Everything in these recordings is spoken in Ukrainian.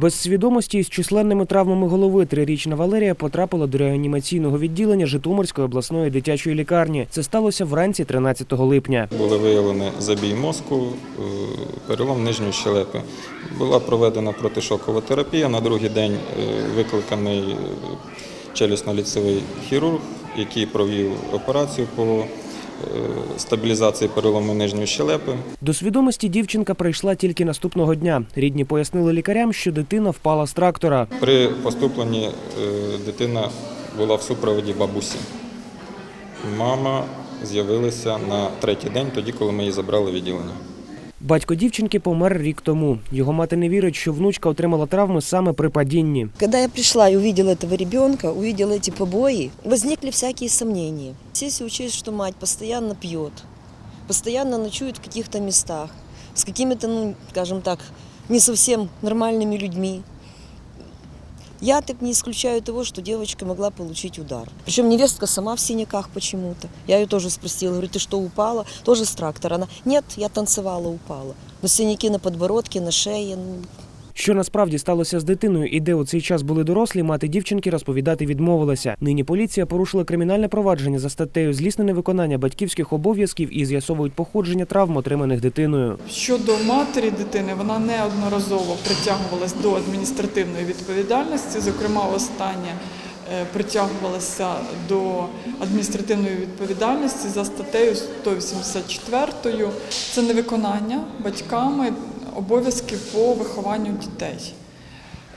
Без свідомості із численними травмами голови трирічна Валерія потрапила до реанімаційного відділення Житомирської обласної дитячої лікарні. Це сталося вранці 13 липня. Були виявлені забій мозку, е, перелом нижньої щелепи. Була проведена протишокова терапія. На другий день е, викликаний е, челюсно-ліцевий хірург, який провів операцію по стабілізації перелому нижньої щелепи. До свідомості дівчинка прийшла тільки наступного дня. Рідні пояснили лікарям, що дитина впала з трактора. При поступленні е, дитина була в супроводі бабусі. Мама з'явилася на третій день, тоді, коли ми її забрали відділення. Батько дівчинки помер рік тому. Його мати не вірить, що внучка отримала травми саме при падінні. Когда я пришла и увидела этого ребенка, увидела эти побои, возникли всякие сомнения. Если учесть, что мать постоянно пьет, постоянно ночует в каких-то местах, с какими-то, ну, скажем так, не совсем нормальными людьми, я так не исключаю того, что девочка могла получить удар. Причем невестка сама в синяках почему-то. Я ее тоже спросила, говорю, ты что, упала? Тоже с трактора. Она, нет, я танцевала, упала. Но синяки на подбородке, на шее, ну, Що насправді сталося з дитиною і де у цей час були дорослі, мати дівчинки розповідати відмовилася. Нині поліція порушила кримінальне провадження за статтею злісне невиконання батьківських обов'язків і з'ясовують походження травм, отриманих дитиною. Щодо матері дитини, вона неодноразово притягувалась до адміністративної відповідальності. Зокрема, останнє е, притягувалася до адміністративної відповідальності за статтею 184. Це невиконання батьками обов'язків по вихованню дітей.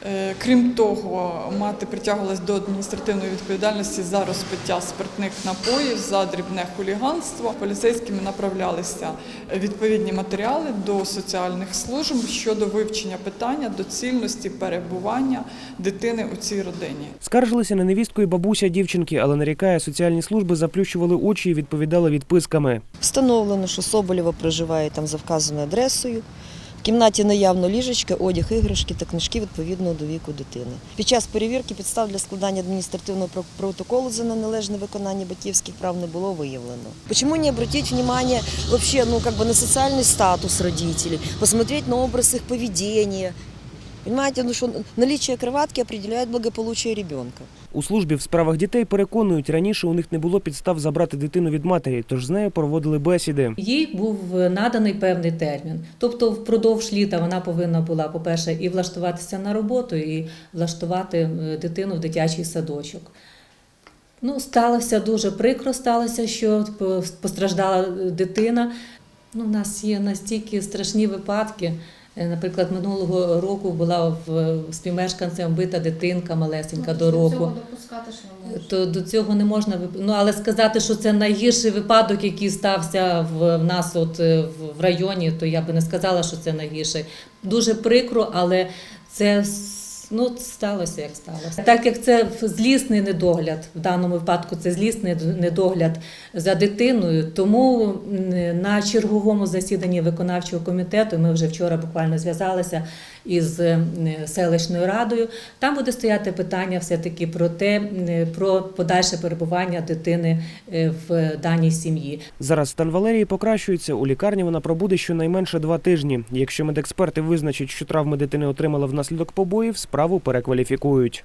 Е, Крім того, мати притягувалась до адміністративної відповідальності за розпиття спиртних напоїв, за дрібне хуліганство. Поліцейськими направлялися відповідні матеріали до соціальних служб щодо вивчення питання доцільності перебування дитини у цій родині. Скаржилися на невістку і бабуся дівчинки, але нарікає, соціальні служби заплющували очі і відповідали відписками. Встановлено, що Соболєва проживає там за вказаною адресою. Кімнаті наявно ліжечки, одяг, іграшки та книжки відповідного до віку дитини. Під час перевірки підстав для складання адміністративного про- протоколу за неналежне виконання батьківських прав не було виявлено. Почему не обратить внимание вообще, ну, как бы на социальный статус родителей, посмотреть на образ их поведения? Понимаете, ну что наличие кроватки определяет благополучие ребенка. У службі в справах дітей переконують, раніше у них не було підстав забрати дитину від матері, тож з нею проводили бесіди. Їй був наданий певний термін. Тобто, впродовж літа вона повинна була, по-перше, і влаштуватися на роботу, і влаштувати е, дитину в дитячий садочок. Ну, сталося дуже прикро, сталося, що постраждала дитина. Ну, у нас є настільки страшні випадки. Е, Наприклад, минулого року була в співмешканцем вбита дитинка малесенька до року. допускати, що не можна. То до цього не можна ну, але сказати, що це найгірший випадок, який стався в, в нас от е, в- районі, то я би не сказала, що це найгірший. Дуже прикро, але це ну, сталося, як сталося. Так як це злісний недогляд, в даному випадку це злісний недогляд за дитиною, тому на черговому засіданні виконавчого комітету ми вже вчора буквально зв'язалися із е, селищною радою. Там буде стояти питання все-таки про те, про подальше перебування дитини е, в даній сім'ї. Зараз стан Валерії покращується. У лікарні вона пробуде щонайменше два тижні. Якщо медексперти визначать, що травми дитини отримала внаслідок побоїв, справу перекваліфікують.